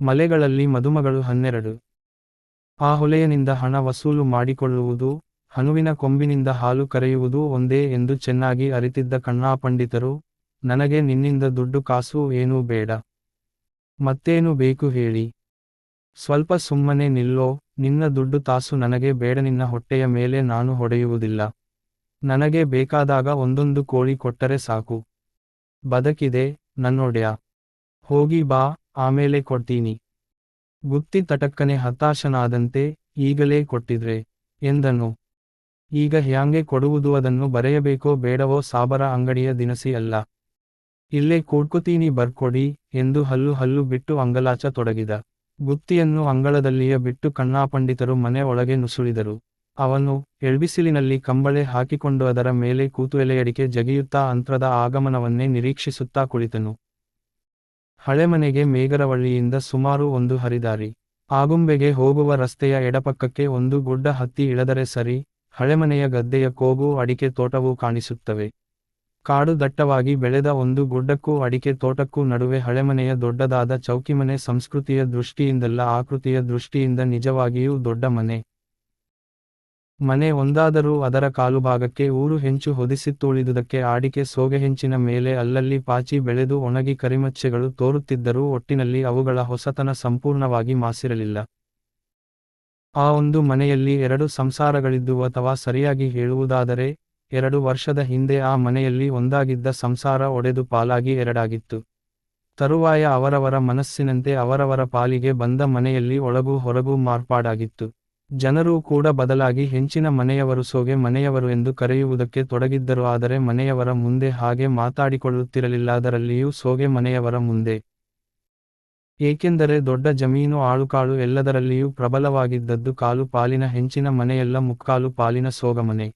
ಮಲೆಗಳಲ್ಲಿ ಮದುಮಗಳು ಹನ್ನೆರಡು. ಆ ಹೊಲೆಯನಿಂದ ಹಣ ವಸೂಲು ಮಾಡಿಕೊಳ್ಳುವುದು, ಹನುವಿನ ಕೊಂಬಿನಿಂದ ಹಾಲು ಕರೆಯುವುದು ಒಂದೇ ಎಂದು ಚೆನ್ನಾಗಿ ಅರಿತಿದ್ದ ಕಣ್ಣಾಪಂಡಿತರು ನನಗೆ ನಿನ್ನಿಂದ ದುಡ್ಡು ಕಾಸು ಏನೂ ಬೇಡ. ಮತ್ತೇನು ಬೇಕು ಹೇಳಿ. ಸ್ವಲ್ಪ ಸುಮ್ಮನೆ ನಿಲ್ಲೋ, ನಿನ್ನ ದುಡ್ಡು ತಾಸು ನನಗೆ ಬೇಡ, ನಿನ್ನ ಹೊಟ್ಟೆಯ ಮೇಲೆ ನಾನು ಹೊಡೆಯುವುದಿಲ್ಲ. ನನಗೆ ಬೇಕಾದಾಗ ಒಂದೊಂದು ಕೋಳಿ ಕೊಟ್ಟರೆ ಸಾಕು. ಬದಕಿದೆ, ನನ್ನೊಡೆಯ. ಹೋಗಿ ಬಾ. ಆಮೇಲೆ ಕೊಡ್ತೀನಿ. ಗುತ್ತಿ ತಟಕ್ಕನೆ ಹತಾಶನಾದಂತೆ ಈಗಲೇ ಕೊಟ್ಟಿದ್ರೆ, ಎಂದನು. ಈಗ ಹ್ಯಾಂಗೆ ಕೊಡುವುದು ಅದನ್ನು ಬರೆಯಬೇಕೋ ಬೇಡವೋ ಸಾಬರ ಅಂಗಡಿಯ ದಿನಸಿ ಅಲ್ಲ. ಇಲ್ಲೇ ಕೂಡ್ಕೊತೀನಿ ಬರ್ಕೊಡಿ, ಎಂದು ಹಲ್ಲು ಹಲ್ಲು ಬಿಟ್ಟು ಅಂಗಲಾಚ ತೊಡಗಿದ. ಗುತ್ತಿಯನ್ನು ಅಂಗಳದಲ್ಲಿಯ ಬಿಟ್ಟು ಕಣ್ಣಾಪಂಡಿತರು ಮನೆ ಒಳಗೆ ನುಸುಳಿದರು. ಅವನು ಎಳ್ಬಿಸಿಲಿನಲ್ಲಿ ಕಂಬಳೆ ಹಾಕಿಕೊಂಡು ಅದರ ಮೇಲೆ ಕೂತು ಎಲೆಯಡಿಕೆ ಜಗಿಯುತ್ತಾ ಅಂತ್ರದ ಆಗಮನವನ್ನೇ ನಿರೀಕ್ಷಿಸುತ್ತಾ ಕುಳಿತನು. ಹಳೆಮನೆಗೆ ಮೇಗರವಳ್ಳಿಯಿಂದ ಸುಮಾರು ಒಂದು ಹರಿದಾರಿ. ಆಗುಂಬೆಗೆ ಹೋಗುವ ರಸ್ತೆಯ ಎಡಪಕ್ಕಕ್ಕೆ ಒಂದು ಗುಡ್ಡ ಹತ್ತಿ ಇಳದರೆ ಸರಿ, ಹಳೆಮನೆಯ ಗದ್ದೆಯ ಕೋಗು ಅಡಿಕೆ ತೋಟವೂ ಕಾಣಿಸುತ್ತವೆ. ಕಾಡು ದಟ್ಟವಾಗಿ ಬೆಳೆದ ಒಂದು ಗುಡ್ಡಕ್ಕೂ ಅಡಿಕೆ ತೋಟಕ್ಕೂ ನಡುವೆ ಹಳೆಮನೆಯ ದೊಡ್ಡದಾದ ಚೌಕಿಮನೆ ಸಂಸ್ಕೃತಿಯ ದೃಷ್ಟಿಯಿಂದಲ್ಲ, ಆಕೃತಿಯ ದೃಷ್ಟಿಯಿಂದ ನಿಜವಾಗಿಯೂ ದೊಡ್ಡ ಮನೆ. ಮನೆ ಒಂದಾದರೂ ಅದರ ಕಾಲುಭಾಗಕ್ಕೆ ಊರು ಹೆಂಚು ಹೊದಿಸಿತ್ತುಳಿದುದಕ್ಕೆ ಆಡಿಕೆ ಸೋಗೆಹೆಂಚಿನ ಮೇಲೆ ಅಲ್ಲಲ್ಲಿ ಪಾಚಿ ಬೆಳೆದು ಒಣಗಿ ಕರಿಮಚ್ಚೆಗಳು ತೋರುತ್ತಿದ್ದರೂ ಒಟ್ಟಿನಲ್ಲಿ ಅವುಗಳ ಹೊಸತನ ಸಂಪೂರ್ಣವಾಗಿ ಮಾಸಿರಲಿಲ್ಲ. ಆ ಒಂದು ಮನೆಯಲ್ಲಿ ಎರಡು ಸಂಸಾರಗಳಿದ್ದು ಅಥವಾ ಸರಿಯಾಗಿ ಹೇಳುವುದಾದರೆ, ಎರಡು ವರ್ಷದ ಹಿಂದೆ ಆ ಮನೆಯಲ್ಲಿ ಒಂದಾಗಿದ್ದ ಸಂಸಾರ ಒಡೆದು ಪಾಲಾಗಿ ಎರಡಾಗಿತ್ತು. ತರುವಾಯ ಅವರವರ ಮನಸ್ಸಿನಂತೆ ಅವರವರ ಪಾಲಿಗೆ ಬಂದ ಮನೆಯಲ್ಲಿ ಒಳಗೂ ಹೊರಗೂ ಮಾರ್ಪಾಡಾಗಿತ್ತು. ಜನರೂ ಕೂಡ ಬದಲಾಗಿ ಹೆಂಚಿನ ಮನೆಯವರು ಸೋಗೆ ಮನೆಯವರು ಎಂದು ಕರೆಯುವುದಕ್ಕೆ ತೊಡಗಿದ್ದರು ಆದರೆ ಮನೆಯವರ ಮುಂದೆ ಹಾಗೆ ಮಾತಾಡಿಕೊಳ್ಳುತ್ತಿರಲಿಲ್ಲ ಅದರಲ್ಲಿಯೂ ಸೋಗೆ ಮನೆಯವರ ಮುಂದೆ. ಏಕೆಂದರೆ ದೊಡ್ಡ ಜಮೀನು ಆಳುಕಾಳು ಎಲ್ಲದರಲ್ಲಿಯೂ ಪ್ರಬಲವಾಗಿದ್ದದ್ದು ಕಾಲು ಪಾಲಿನ ಹೆಂಚಿನ ಮನೆಯೆಲ್ಲ ಮುಕ್ಕಾಲು ಪಾಲಿನ ಸೋಗಮನೆ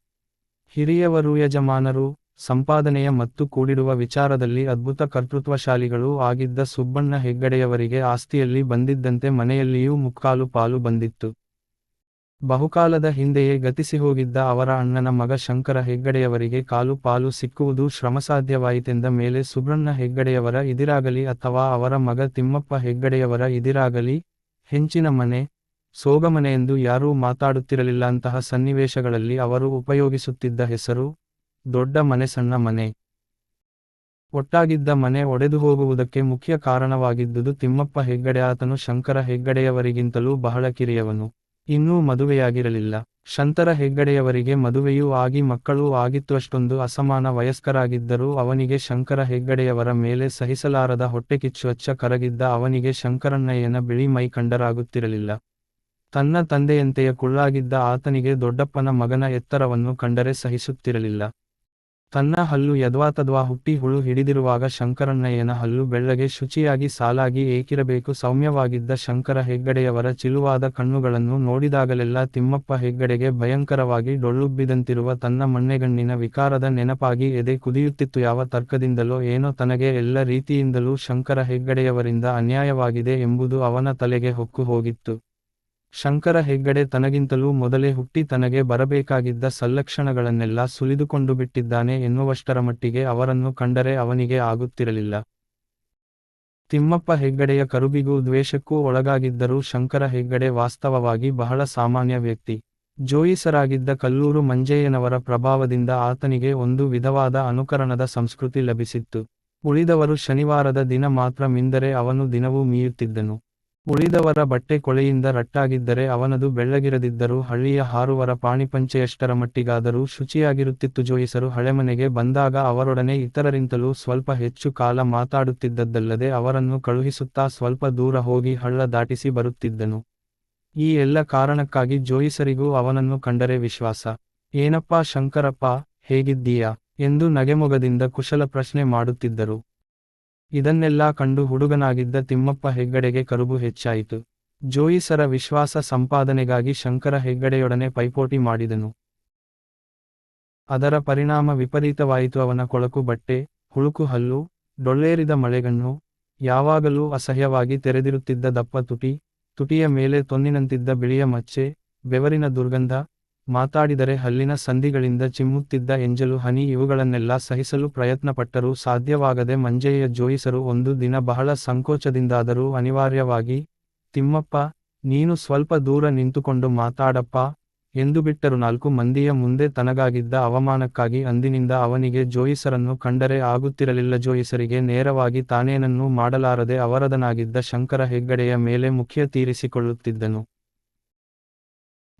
ಹಿರಿಯವರು, ಯಜಮಾನರು, ಸಂಪಾದನೆಯ ಮತ್ತು ಕೂಡಿಡುವ ವಿಚಾರದಲ್ಲಿ ಅದ್ಭುತ ಕರ್ತೃತ್ವಶಾಲಿಗಳೂ ಆಗಿದ್ದ ಸುಬ್ಬಣ್ಣ ಹೆಗ್ಗಡೆಯವರಿಗೆ ಆಸ್ತಿಯಲ್ಲಿ ಬಂದಿದ್ದಂತೆ ಮನೆಯಲ್ಲಿಯೂ ಮುಕ್ಕಾಲು ಪಾಲು ಬಂದಿತ್ತು. ಬಹುಕಾಲದ ಹಿಂದೆಯೇ ಗತಿಸಿಹೋಗಿದ್ದ ಅವರ ಅಣ್ಣನ ಮಗ ಶಂಕರ ಹೆಗ್ಗಡೆಯವರಿಗೆ ಕಾಲು ಪಾಲು ಸಿಕ್ಕುವುದು ಶ್ರಮಸಾಧ್ಯವಾಯಿತೆಂದ ಮೇಲೆ ಸುಬ್ರಣ್ಣ ಹೆಗ್ಗಡೆಯವರ ಇದಿರಾಗಲಿ ಅಥವಾ ಅವರ ಮಗ ತಿಮ್ಮಪ್ಪ ಹೆಗ್ಗಡೆಯವರ ಇದಿರಾಗಲಿ, ಹೆಂಚಿನ ಮನೆ ಸೋಗಮನೆಯೆಂದು ಯಾರೂ ಮಾತಾಡುತ್ತಿರಲಿಲ್ಲ. ಅಂತಹ ಸನ್ನಿವೇಶಗಳಲ್ಲಿ ಅವರು ಉಪಯೋಗಿಸುತ್ತಿದ್ದ ಹೆಸರು, ದೊಡ್ಡ ಮನೆ, ಸಣ್ಣ ಮನೆ. ಒಟ್ಟಾಗಿದ್ದ ಮನೆ ಒಡೆದು ಹೋಗುವುದಕ್ಕೆ ಮುಖ್ಯ ಕಾರಣವಾಗಿದ್ದುದು ತಿಮ್ಮಪ್ಪ ಹೆಗ್ಗಡೆ. ಆತನು ಶಂಕರ ಹೆಗ್ಗಡೆಯವರಿಗಿಂತಲೂ ಬಹಳ ಕಿರಿಯವನು. ಇನ್ನೂ ಮದುವೆಯಾಗಿರಲಿಲ್ಲ. ಶಂತರ ಹೆಗ್ಗಡೆಯವರಿಗೆ ಮದುವೆಯೂ ಆಗಿ ಮಕ್ಕಳೂ ಆಗಿತ್ತುವಷ್ಟೊಂದು ಅಸಮಾನ ವಯಸ್ಕರಾಗಿದ್ದರೂ ಅವನಿಗೆ ಶಂಕರ ಹೆಗ್ಗಡೆಯವರ ಮೇಲೆ ಸಹಿಸಲಾರದ ಹೊಟ್ಟೆಕಿಚ್ಚುವಚ್ಚ ಕರಗಿದ್ದ ಅವನಿಗೆ ಶಂಕರಣ್ಣಯ್ಯನ ಬಿಳಿ ಮೈ ಕಂಡರಾಗುತ್ತಿರಲಿಲ್ಲ. ತನ್ನ ತಂದೆಯಂತೆಯ ಕುಳ್ಳಾಗಿದ್ದ ಆತನಿಗೆ ದೊಡ್ಡಪ್ಪನ ಮಗನ ಎತ್ತರವನ್ನು ಕಂಡರೆ ಸಹಿಸುತ್ತಿರಲಿಲ್ಲ. ತನ್ನ ಹಲ್ಲು ಯದ್ವಾತದ್ವಾ ಹುಟ್ಟಿ ಹುಳು ಹಿಡಿದಿರುವಾಗ ಶಂಕರಣ್ಣಯ್ಯನ ಹಲ್ಲು ಬೆಳ್ಳಗೆ ಶುಚಿಯಾಗಿ ಸಾಲಾಗಿ ಏಕಿರಬೇಕು. ಸೌಮ್ಯವಾಗಿದ್ದ ಶಂಕರ ಹೆಗ್ಗಡೆಯವರ ಚಿಲುವಾದ ಕಣ್ಣುಗಳನ್ನು ನೋಡಿದಾಗಲೆಲ್ಲ ತಿಮ್ಮಪ್ಪ ಹೆಗ್ಗಡೆಗೆ ಭಯಂಕರವಾಗಿ ಡೊಳ್ಳುಬ್ಬಿದಂತಿರುವ ತನ್ನ ಮಣ್ಣೆಗಣ್ಣಿನ ವಿಕಾರದ ನೆನಪಾಗಿ ಎದೆ ಕುದಿಯುತ್ತಿತ್ತು. ಯಾವ ತರ್ಕದಿಂದಲೋ ಏನೋ ತನಗೆ ಎಲ್ಲ ರೀತಿಯಿಂದಲೂ ಶಂಕರ ಹೆಗ್ಗಡೆಯವರಿಂದ ಅನ್ಯಾಯವಾಗಿದೆ ಎಂಬುದು ಅವನ ತಲೆಗೆ ಹೊಕ್ಕು ಹೋಗಿತ್ತು. ಶಂಕರ ಹೆಗ್ಗಡೆ ತನಗಿಂತಲೂ ಮೊದಲೇ ಹುಟ್ಟಿ ತನಗೆ ಬರಬೇಕಾಗಿದ್ದ ಸಲ್ಲಕ್ಷಣಗಳನ್ನೆಲ್ಲ ಸುಲಿದುಕೊಂಡು ಬಿಟ್ಟಿದ್ದಾನೆ ಎನ್ನುವಷ್ಟರ ಮಟ್ಟಿಗೆ ಅವರನ್ನು ಕಂಡರೆ ಅವನಿಗೆ ಆಗುತ್ತಿರಲಿಲ್ಲ. ತಿಮ್ಮಪ್ಪ ಹೆಗ್ಗಡೆಯ ಕರುಬಿಗೂ ದ್ವೇಷಕ್ಕೂ ಒಳಗಾಗಿದ್ದರೂ ಶಂಕರ ಹೆಗ್ಗಡೆ ವಾಸ್ತವವಾಗಿ ಬಹಳ ಸಾಮಾನ್ಯ ವ್ಯಕ್ತಿ. ಜೋಯಿಸರಾಗಿದ್ದ ಕಲ್ಲೂರು ಮಂಜಯ್ಯನವರ ಪ್ರಭಾವದಿಂದ ಆತನಿಗೆ ಒಂದು ವಿಧವಾದ ಅನುಕರಣದ ಸಂಸ್ಕೃತಿ ಲಭಿಸಿತ್ತು. ಉಳಿದವರು ಶನಿವಾರದ ದಿನ ಮಾತ್ರ ಮಿಂದರೆ ಅವನು ದಿನವೂ ಮೀಯುತ್ತಿದ್ದನು. ಉಳಿದವರ ಬಟ್ಟೆ ಕೊಳೆಯಿಂದ ರಟ್ಟಾಗಿದ್ದರೆ ಅವನದು ಬೆಳ್ಳಗಿರದಿದ್ದರೂ ಹಳ್ಳಿಯ ಹಾರುವರ ಪಾಣಿಪಂಚೆಯಷ್ಟರ ಮಟ್ಟಿಗಾದರೂ ಶುಚಿಯಾಗಿರುತ್ತಿತ್ತು. ಜೋಯಿಸರು ಹಳೆಮನೆಗೆ ಬಂದಾಗ ಅವರೊಡನೆ ಇತರರಿಂತಲೂ ಸ್ವಲ್ಪ ಹೆಚ್ಚು ಕಾಲ ಮಾತಾಡುತ್ತಿದ್ದದ್ದಲ್ಲದೆ ಅವರನ್ನು ಕಳುಹಿಸುತ್ತಾ ಸ್ವಲ್ಪ ದೂರ ಹೋಗಿ ಹಳ್ಳ ದಾಟಿಸಿ ಬರುತ್ತಿದ್ದನು. ಈ ಎಲ್ಲ ಕಾರಣಕ್ಕಾಗಿ ಜೋಯಿಸರಿಗೂ ಅವನನ್ನು ಕಂಡರೆ ವಿಶ್ವಾಸ. ಏನಪ್ಪಾ ಶಂಕರಪ್ಪ, ಹೇಗಿದ್ದೀಯಾ? ಎಂದು ನಗೆಮೊಗದಿಂದ ಕುಶಲ ಪ್ರಶ್ನೆ ಮಾಡುತ್ತಿದ್ದರು. ಇದನ್ನೆಲ್ಲಾ ಕಂಡು ಹುಡುಗನಾಗಿದ್ದ ತಿಮ್ಮಪ್ಪ ಹೆಗ್ಗಡೆಗೆ ಕರುಬು ಹೆಚ್ಚಾಯಿತು. ಜೋಯಿಸರ ವಿಶ್ವಾಸ ಸಂಪಾದನೆಗಾಗಿ ಶಂಕರ ಹೆಗ್ಗಡೆಯೊಡನೆ ಪೈಪೋಟಿ ಮಾಡಿದನು. ಅದರ ಪರಿಣಾಮ ವಿಪರೀತವಾಯಿತು ಅವನ ಕೊಳಕು ಬಟ್ಟೆ, ಹುಳುಕು ಹಲ್ಲು, ಡೊಳ್ಳೇರಿದ ಮಳೆಗಣ್ಣು, ಯಾವಾಗಲೂ ಅಸಹ್ಯವಾಗಿ ತೆರೆದಿರುತ್ತಿದ್ದ ದಪ್ಪ ತುಟಿ, ತುಟಿಯ ಮೇಲೆ ತೊನ್ನಿನಂತಿದ್ದ ಬಿಳಿಯ ಮಚ್ಚೆ, ಬೆವರಿನ ದುರ್ಗಂಧ ಮಾತಾಡಿದರೆ ಹಲ್ಲಿನ ಸಂಧಿಗಳಿಂದ ಚಿಮ್ಮುತ್ತಿದ್ದ ಎಂಜಲು ಹನಿ ಇವುಗಳನ್ನೆಲ್ಲ ಸಹಿಸಲು ಪ್ರಯತ್ನಪಟ್ಟರೂ ಸಾಧ್ಯವಾಗದೆ ಮಂಜೆಯ ಜೋಯಿಸರು ಒಂದು ದಿನ ಬಹಳ ಸಂಕೋಚದಿಂದಾದರೂ ಅನಿವಾರ್ಯವಾಗಿ, ತಿಮ್ಮಪ್ಪ, ನೀನು ಸ್ವಲ್ಪ ದೂರ ನಿಂತುಕೊಂಡು ಮಾತಾಡಪ್ಪ, ಎಂದು ಬಿಟ್ಟರು ನಾಲ್ಕು ಮಂದಿಯ ಮುಂದೆ ತನಗಾಗಿದ್ದ ಅವಮಾನಕ್ಕಾಗಿ ಅಂದಿನಿಂದ ಅವನಿಗೆ ಜೋಯಿಸರನ್ನು ಕಂಡರೆ ಆಗುತ್ತಿರಲಿಲ್ಲ. ಜೋಯಿಸರಿಗೆ ನೇರವಾಗಿ ತಾನೇನನ್ನೂ ಮಾಡಲಾರದೆ ಅವರದನಾಗಿದ್ದ ಶಂಕರ ಹೆಗ್ಗಡೆಯ ಮೇಲೆ ಮುಖ್ಯ ತೀರಿಸಿಕೊಳ್ಳುತ್ತಿದ್ದನು.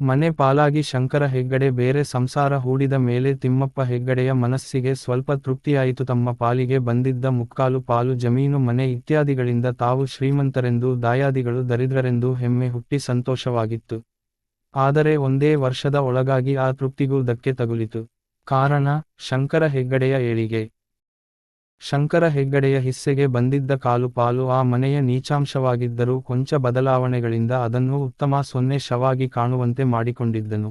ಮನೆ ಪಾಲಾಗಿ ಶಂಕರ ಹೆಗ್ಗಡೆ ಬೇರೆ ಸಂಸಾರ ಹೂಡಿದ ಮೇಲೆ ತಿಮ್ಮಪ್ಪ ಹೆಗ್ಗಡೆಯ ಮನಸ್ಸಿಗೆ ಸ್ವಲ್ಪ ತೃಪ್ತಿಯಾಯಿತು. ತಮ್ಮ ಪಾಲಿಗೆ ಬಂದಿದ್ದ ಮುಕ್ಕಾಲು ಪಾಲು ಜಮೀನು, ಮನೆ ಇತ್ಯಾದಿಗಳಿಂದ ತಾವು ಶ್ರೀಮಂತರೆಂದು, ದಾಯಾದಿಗಳು ದರಿದ್ರರೆಂದು ಹೆಮ್ಮೆ ಹುಟ್ಟಿ ಸಂತೋಷವಾಗಿತ್ತು. ಆದರೆ ಒಂದೇ ವರ್ಷದ ಒಳಗಾಗಿ ಆ ತೃಪ್ತಿಗೂ ಧಕ್ಕೆ ತಗುಲಿತು. ಕಾರಣ, ಶಂಕರ ಹೆಗ್ಗಡೆಯ ಏಳಿಗೆ. ಶಂಕರ ಹೆಗ್ಗಡೆಯ ಹಿಸ್ಸೆಗೆ ಬಂದಿದ್ದ ಕಾಲು ಪಾಲು ಆ ಮನೆಯ ನೀಚಾಂಶವಾಗಿದ್ದರೂ ಕೊಂಚ ಬದಲಾವಣೆಗಳಿಂದ ಅದನ್ನು ಉತ್ತಮ ಸೊನ್ನೆ ಶವಾಗಿ ಕಾಣುವಂತೆ ಮಾಡಿಕೊಂಡಿದ್ದನು.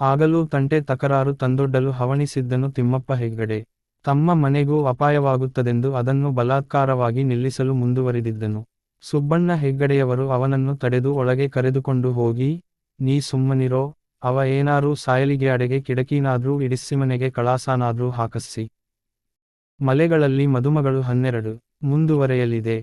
ಆಗಲೂ ತಂಟೆ ತಕರಾರು ತಂದೊಡ್ಡಲು ಹವಣಿಸಿದ್ದನು ತಿಮ್ಮಪ್ಪ ಹೆಗ್ಗಡೆ. ತಮ್ಮ ಮನೆಗೂ ಅಪಾಯವಾಗುತ್ತದೆಂದು ಅದನ್ನು ಬಲಾತ್ಕಾರವಾಗಿ ನಿಲ್ಲಿಸಲು ಮುಂದುವರಿದಿದ್ದನು. ಸುಬ್ಬಣ್ಣ ಹೆಗ್ಗಡೆಯವರು ಅವನನ್ನು ತಡೆದು ಒಳಗೆ ಕರೆದುಕೊಂಡು ಹೋಗಿ, ನೀ ಸುಮ್ಮನಿರೋ, ಅವ ಏನಾರೂ ಸಾಯಲಿಗೆ ಅಡೆಗೆ ಕಿಡಕಿನಾದ್ರೂ ಇಡಿಸ್ಸಿಮನೆಗೆ ಕಳಾಸಾನಾದ್ರೂ ಹಾಕಸ್ಸಿ. ಮಲೆಗಳಲ್ಲಿ ಮದುಮಗಳು ಹನ್ನೆರಡು ಮುಂದುವರೆಯಲಿದೆ.